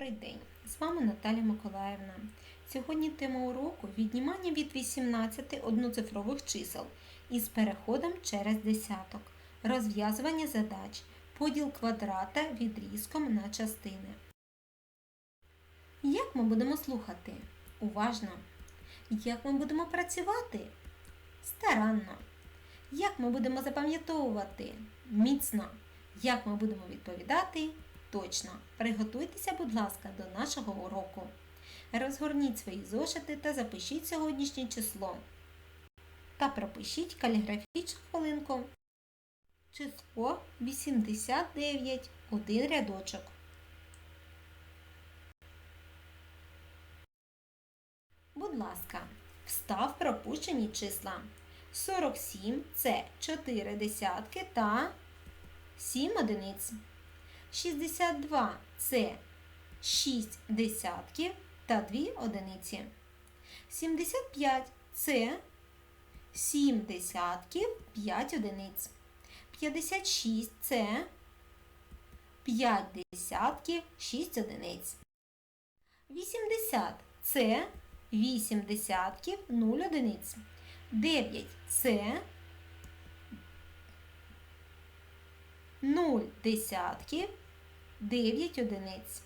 Добрий день! З вами Наталя Миколаївна. Сьогодні тема уроку віднімання від 18 одноцифрових чисел із переходом через десяток, розв'язування задач, поділ квадрата відрізком на частини. Як ми будемо слухати? Уважно. Як ми будемо працювати? Старанно. Як ми будемо запам'ятовувати? Міцно. Як ми будемо відповідати? Точно. Приготуйтеся, будь ласка, до нашого уроку. Розгорніть свої зошити та запишіть сьогоднішнє число. Та пропишіть каліграфічну хвилинку. Число 89. Один рядочок. Будь ласка, встав пропущені числа. 47 це 4 десятки та 7 одиниць. 62 це 6 десятків та 2 одиниці. 75 це 7 десятків 5 одиниць. 56 це 5 десятків 6 одиниць. 80 це 8 десятків 0 одиниць. 9 це 0 десятків 9 одиниць.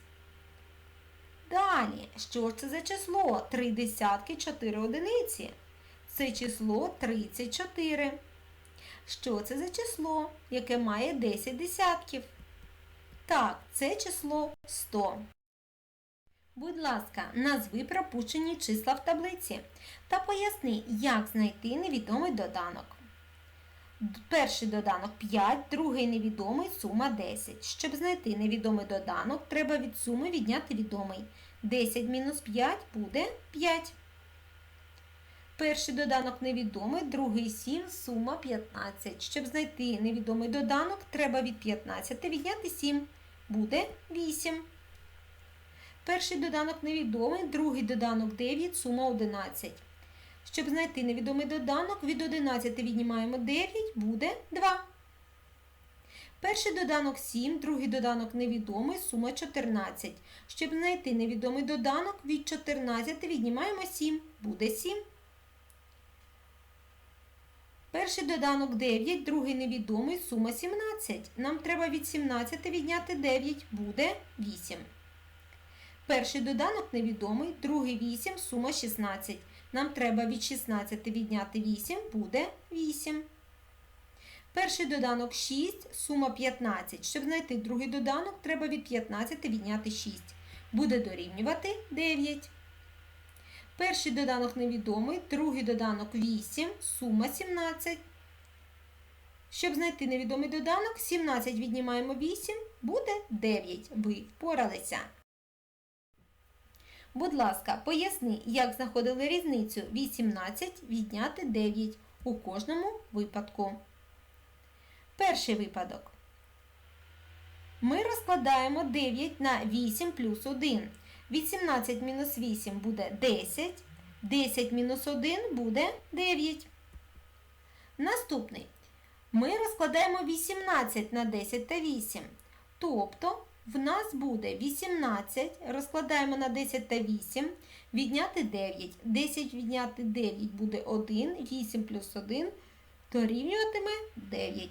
Далі, що ж це за число? 3 десятки 4 одиниці. Це число 34. Що це за число, яке має 10 десятків? Так, це число 100. Будь ласка, назви пропущені числа в таблиці та поясни, як знайти невідомий доданок. Перший доданок 5, другий невідомий, сума 10. Щоб знайти невідомий доданок, треба від суми відняти відомий. 10 мінус 5 буде 5. Перший доданок невідомий, другий 7, сума 15. Щоб знайти невідомий доданок, треба від 15 відняти 7. Буде 8. Перший доданок невідомий, другий доданок 9, сума 11. Щоб знайти невідомий доданок, від 11 віднімаємо 9, буде 2. Перший доданок 7, другий доданок невідомий, сума 14. Щоб знайти невідомий доданок, від 14 віднімаємо 7, буде 7. Перший доданок 9, другий невідомий, сума 17. Нам треба від 17 відняти 9, буде 8. Перший доданок невідомий, другий 8, сума 16. Нам треба від 16 відняти 8, буде 8. Перший доданок 6, сума 15. Щоб знайти другий доданок, треба від 15 відняти 6. Буде дорівнювати 9. Перший доданок невідомий, другий доданок 8, сума 17. Щоб знайти невідомий доданок, 17 віднімаємо 8, буде 9. Ви впоралися. Будь ласка, поясни, як знаходили різницю 18 відняти 9 у кожному випадку. Перший випадок. Ми розкладаємо 9 на 8 плюс 1. 18 мінус 8 буде 10. 10 мінус 1 буде 9. Наступний. Ми розкладаємо 18 на 10 та 8. Тобто в нас буде 18, розкладаємо на 10 та 8, відняти 9. 10 відняти 9 буде 1, 8 плюс 1 дорівнюватиме 9.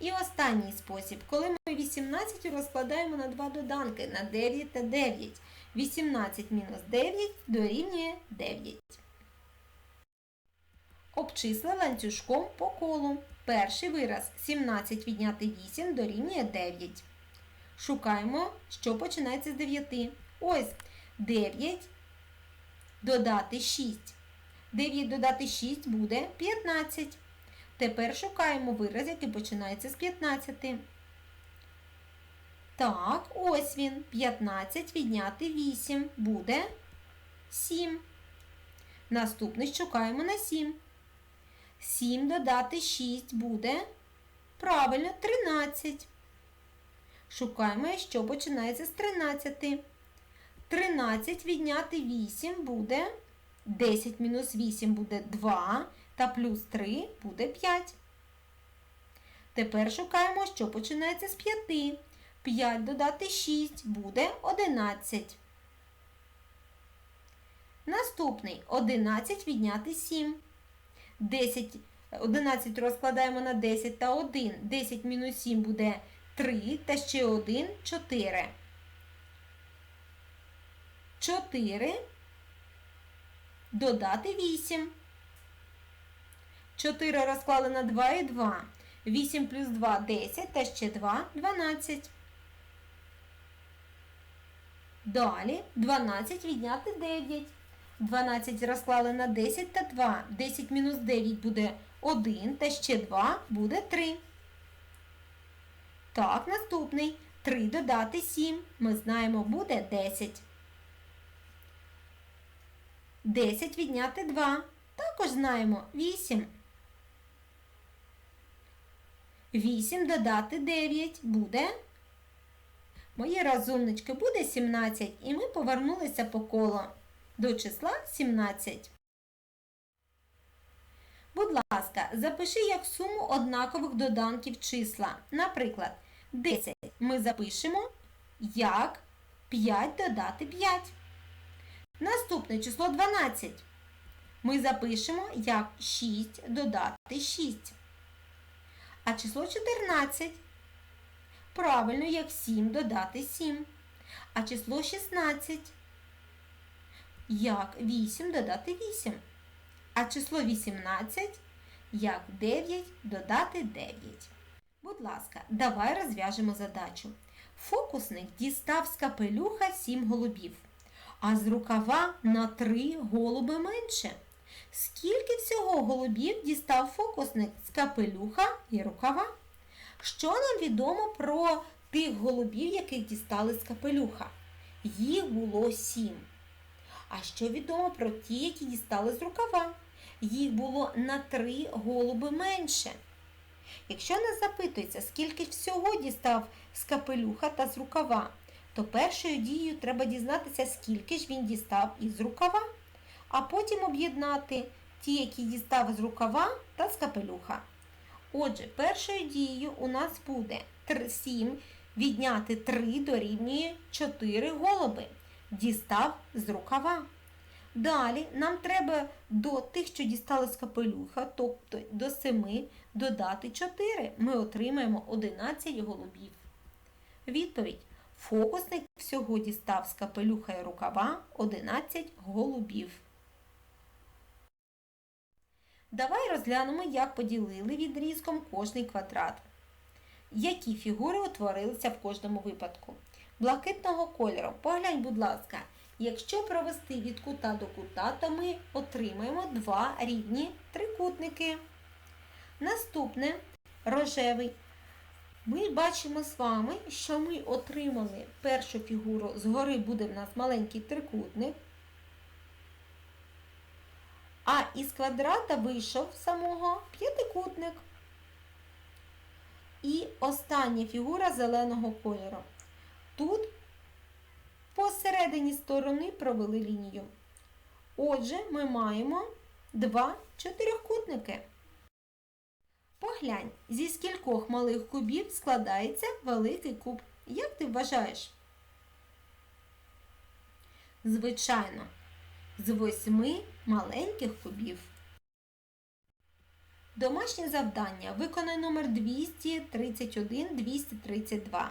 І останній спосіб, коли ми 18 розкладаємо на два доданки на 9 та 9. 18 мінус 9 дорівнює 9. Обчисли ланцюжком по колу. Перший вираз 17 відняти 8 дорівнює 9. Шукаємо, що починається з 9. Ось 9 додати 6. 9 додати 6 буде 15. Тепер шукаємо вираз, який починається з 15. Так, ось він. 15 відняти 8 буде 7. Наступний шукаємо на 7. 7 додати 6 буде правильно 13. Шукаємо, що починається з 13. 13 відняти 8 буде 10 мінус 8 буде 2, та плюс 3 буде 5. Тепер шукаємо, що починається з 5. 5 додати 6 буде 11. Наступний 11 відняти 7. 10, 11 розкладаємо на 10 та 1. 10 мінус 7 буде 3 та ще 1 4. 4 додати 8. 4 розклали на 2 і 2. 8 плюс 2 10 та ще 2 12. Далі 12 відняти 9. 12 розклали на 10 та 2. 10 мінус 9 буде 1 та ще 2 буде 3. Так, наступний. 3 додати 7. Ми знаємо, буде 10. 10 відняти 2. Також знаємо 8. 8 додати 9 буде. Мої розумнички буде 17, і ми повернулися по колу до числа 17. Будь ласка, запиши як суму однакових доданків числа. Наприклад, 10 ми запишемо як 5 додати 5. Наступне число 12. Ми запишемо як 6 додати 6. А число 14. Правильно, як 7 додати 7. А число 16. Як 8 додати 8. А число 18 як 9 додати 9. Будь ласка, давай розв'яжемо задачу. Фокусник дістав з капелюха 7 голубів, а з рукава на 3 голуби менше. Скільки всього голубів дістав фокусник з капелюха і рукава? Що нам відомо про тих голубів, яких дістали з капелюха? Їх було 7. А що відомо про ті, які дістали з рукава? Їх було на 3 голуби менше. Якщо нас запитується, скільки всього дістав з капелюха та з рукава, то першою дією треба дізнатися, скільки ж він дістав із рукава, а потім об'єднати ті, які дістав з рукава та з капелюха. Отже, першою дією у нас буде 7 відняти 3 дорівнює 4 голуби. Дістав з рукава. Далі нам треба до тих, що дістали з капелюха, тобто до 7, додати 4. Ми отримаємо 11 голубів. Відповідь. Фокусник всього дістав з капелюха і рукава 11 голубів. Давай розглянемо, як поділили відрізком кожний квадрат. Які фігури утворилися в кожному випадку. Блакитного кольору. Поглянь, будь ласка, якщо провести від кута до кута, то ми отримаємо два рівні трикутники. Наступне рожевий. Ми бачимо з вами, що ми отримали першу фігуру, згори буде в нас маленький трикутник. А із квадрата вийшов самого п'ятикутник. І остання фігура зеленого кольору. Тут посередині сторони провели лінію. Отже, ми маємо два чотирьохкутники. Поглянь, зі скількох малих кубів складається великий куб. Як ти вважаєш? Звичайно, з восьми маленьких кубів. Домашнє завдання виконай номер 231-232.